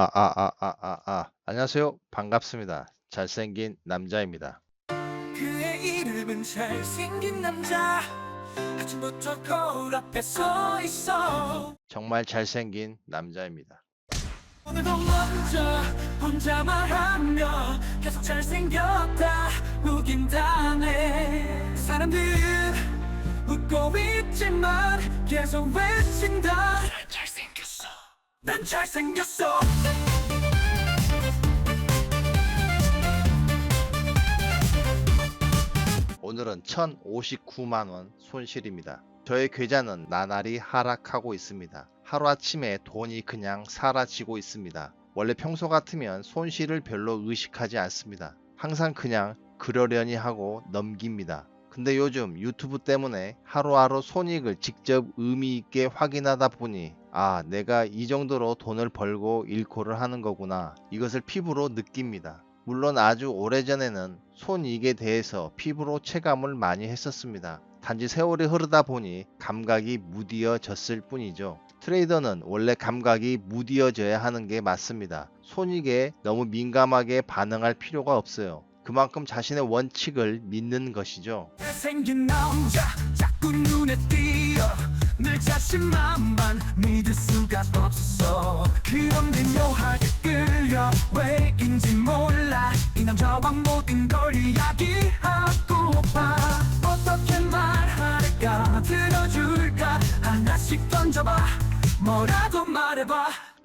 아, 아, 아, 아, 아, 아. 안녕하세요. 반갑습니다. 잘생긴 남자입니다. 그의 이름은 잘생긴 남자 아침부터 거울 앞에 서 있어 정말 잘생긴 남자입니다. 오늘도 먼저 혼자 말하며 계속 잘생겼다 우긴다네 사람들은 웃고 있지만 계속 외친다 난 잘생겼어 오늘은 1,059만 원 손실입니다. 저의 계좌는 나날이 하락하고 있습니다. 하루아침에 돈이 그냥 사라지고 있습니다. 원래 평소 같으면 손실을 별로 의식하지 않습니다. 항상 그냥 그러려니 하고 넘깁니다. 근데 요즘 유튜브 때문에 하루하루 손익을 직접 의미 있게 확인하다 보니 아, 내가 이 정도로 돈을 벌고 일코를 하는 거구나. 이것을 피부로 느낍니다. 물론 아주 오래전에는 손익에 대해서 피부로 체감을 많이 했었습니다. 단지 세월이 흐르다 보니 감각이 무디어졌을 뿐이죠. 트레이더는 원래 감각이 무디어져야 하는 게 맞습니다. 손익에 너무 민감하게 반응할 필요가 없어요. 그만큼 자신의 원칙을 믿는 것이죠.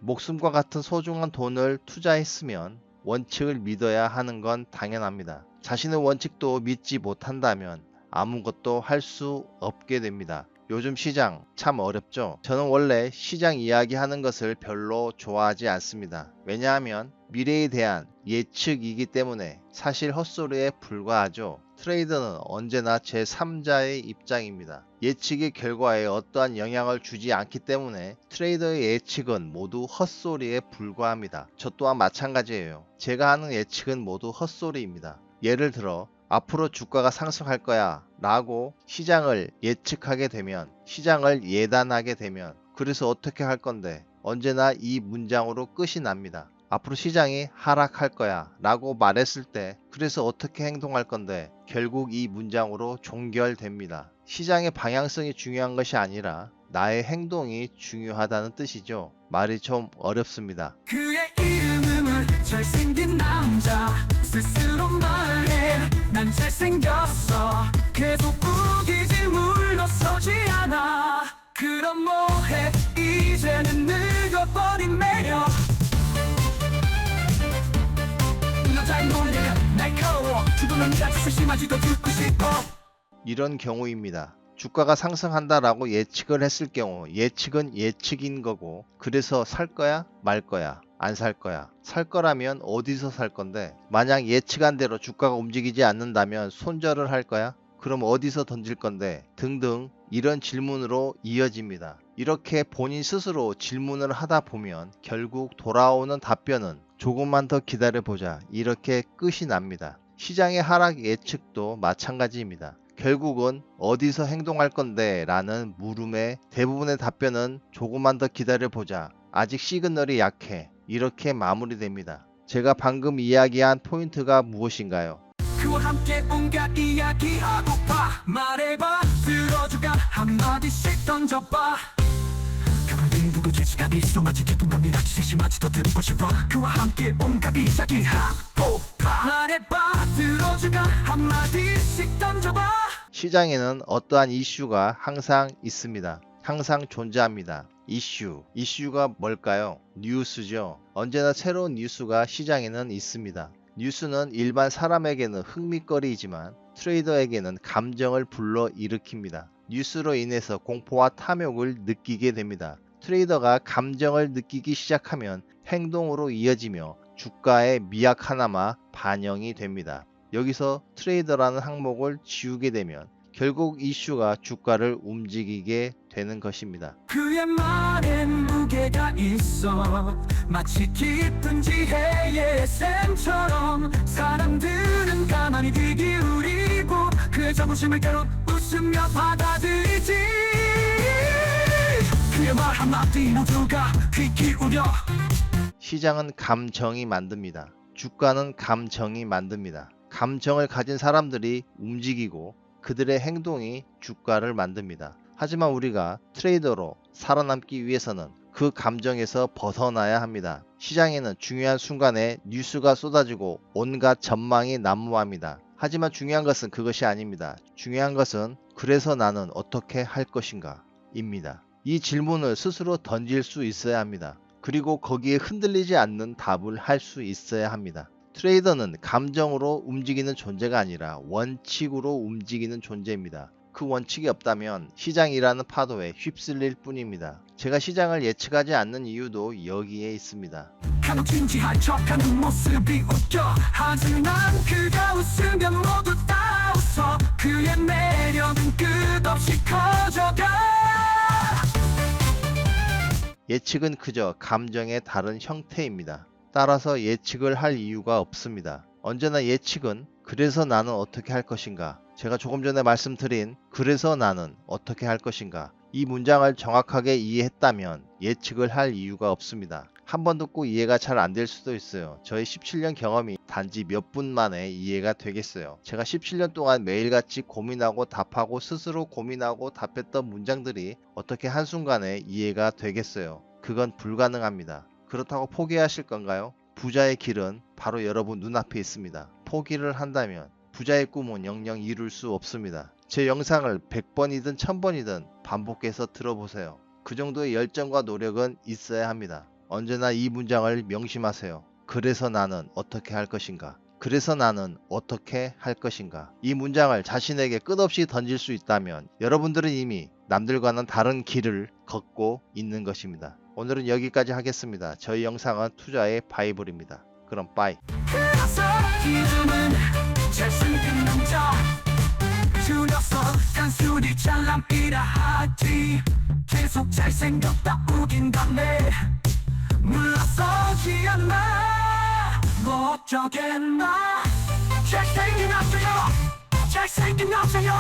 목숨과 같은 소중한 돈을 투자했으면 원칙을 믿어야 하는 건 당연합니다. 자신의 원칙도 믿지 못한다면 아무것도 할 수 없게 됩니다. 요즘 시장 참 어렵죠. 저는 원래 시장 이야기 하는 것을 별로 좋아하지 않습니다. 왜냐하면 미래에 대한 예측이기 때문에 사실 헛소리에 불과하죠. 트레이더는 언제나 제3자의 입장입니다. 예측의 결과에 어떠한 영향을 주지 않기 때문에 트레이더의 예측은 모두 헛소리에 불과합니다. 저 또한 마찬가지예요. 제가 하는 예측은 모두 헛소리입니다. 예를 들어 앞으로 주가가 상승할 거야 라고 시장을 예측하게 되면 시장을 예단하게 되면 그래서 어떻게 할 건데 언제나 이 문장으로 끝이 납니다. 앞으로 시장이 하락할 거야 라고 말했을 때 그래서 어떻게 행동할 건데 결국 이 문장으로 종결됩니다. 시장의 방향성이 중요한 것이 아니라 나의 행동이 중요하다는 뜻이죠. 말이 좀 어렵습니다. 잘생긴 남자 스스로 말해 난 잘생겼어 계속 우기지 물러서지 않아. 그럼 뭐해? 이제는 늙어버린 매력. 이런 경우입니다. 주가가 상승한다라고 예측을 했을 경우 예측은 예측인 거고 그래서 살 거야? 말 거야? 안 살 거야? 살 거라면 어디서 살 건데? 만약 예측한 대로 주가가 움직이지 않는다면 손절을 할 거야 그럼 어디서 던질 건데 등등 이런 질문으로 이어집니다. 이렇게 본인 스스로 질문을 하다 보면 결국 돌아오는 답변은 조금만 더 기다려 보자 이렇게 끝이 납니다. 시장의 하락 예측도 마찬가지입니다. 결국은 어디서 행동할 건데 라는 물음에 대부분의 답변은 조금만 더 기다려 보자. 아직 시그널이 약해. 이렇게 마무리됩니다. 제가 방금 이야기한 포인트가 무엇인가요? 그와 함께 온갖 이야기하고파 말해봐 들어주가 한마디씩 던져봐 그런데 누구 죄지가 있어 마치 개똥감이 같이 세심하지도 듣고 싶어 그와 함께 온갖 이야기하고파 말해봐 들어주가 한마디씩 던져봐 시장에는 어떠한 이슈가 항상 있습니다. 항상 존재합니다. 이슈. 이슈가 뭘까요? 뉴스죠. 언제나 새로운 뉴스가 시장에는 있습니다. 뉴스는 일반 사람에게는 흥미거리이지만 트레이더에게는 감정을 불러 일으킵니다. 뉴스로 인해서 공포와 탐욕을 느끼게 됩니다. 트레이더가 감정을 느끼기 시작하면 행동으로 이어지며 주가의 미약 하나마 반영이 됩니다. 여기서 트레이더라는 항목을 지우게 되면 결국 이슈가 주가를 움직이게 되는 것입니다. 그의 말엔 무게가 있어 마치 깊은 지혜의 샘처럼 사람들은 가만히 귀 기울이고 그의 자부심을 겨우 웃으며 받아들이지 그의 말 한마디 모두가 귀 기울여 시장은 감정이 만듭니다. 주가는 감정이 만듭니다. 감정을 가진 사람들이 움직이고 그들의 행동이 주가를 만듭니다. 하지만 우리가 트레이더로 살아남기 위해서는 그 감정에서 벗어나야 합니다. 시장에는 중요한 순간에 뉴스가 쏟아지고 온갖 전망이 난무합니다. 하지만 중요한 것은 그것이 아닙니다. 중요한 것은 그래서 나는 어떻게 할 것인가 입니다. 이 질문을 스스로 던질 수 있어야 합니다. 그리고 거기에 흔들리지 않는 답을 할 수 있어야 합니다. 트레이더는 감정으로 움직이는 존재가 아니라 원칙으로 움직이는 존재입니다. 그 원칙이 없다면 시장이라는 파도에 휩쓸릴 뿐입니다. 제가 시장을 예측하지 않는 이유도 여기에 있습니다. 간혹 진지한 척하는 모습이 웃겨 하지만 그가 웃으면 모두 다 웃어 그의 매력은 끝없이 커져가 예측은 그저 감정의 다른 형태입니다. 따라서 예측을 할 이유가 없습니다. 언제나 예측은 그래서 나는 어떻게 할 것인가? 제가 조금 전에 말씀드린 그래서 나는 어떻게 할 것인가? 이 문장을 정확하게 이해했다면 예측을 할 이유가 없습니다. 한 번 듣고 이해가 잘 안 될 수도 있어요. 저의 17년 경험이 단지 몇 분 만에 이해가 되겠어요. 제가 17년 동안 매일같이 고민하고 답하고 스스로 고민하고 답했던 문장들이 어떻게 한순간에 이해가 되겠어요. 그건 불가능합니다. 그렇다고 포기하실 건가요? 부자의 길은 바로 여러분 눈앞에 있습니다. 포기를 한다면 부자의 꿈은 영영 이룰 수 없습니다. 제 영상을 100번이든 1000번이든 반복해서 들어보세요. 그 정도의 열정과 노력은 있어야 합니다. 언제나 이 문장을 명심하세요. 그래서 나는 어떻게 할 것인가? 그래서 나는 어떻게 할 것인가? 이 문장을 자신에게 끝없이 던질 수 있다면 여러분들은 이미 남들과는 다른 길을 걷고 있는 것입니다. 오늘은 여기까지 하겠습니다. 저희 영상은 투자의 바이블입니다. 그럼 빠이. 단순히 잘남이라 하지. 계속 잘생겼다 우긴다네 물러서지 않아 뭐 어쩌겠나. 잘생긴 남자여 잘생긴 남자여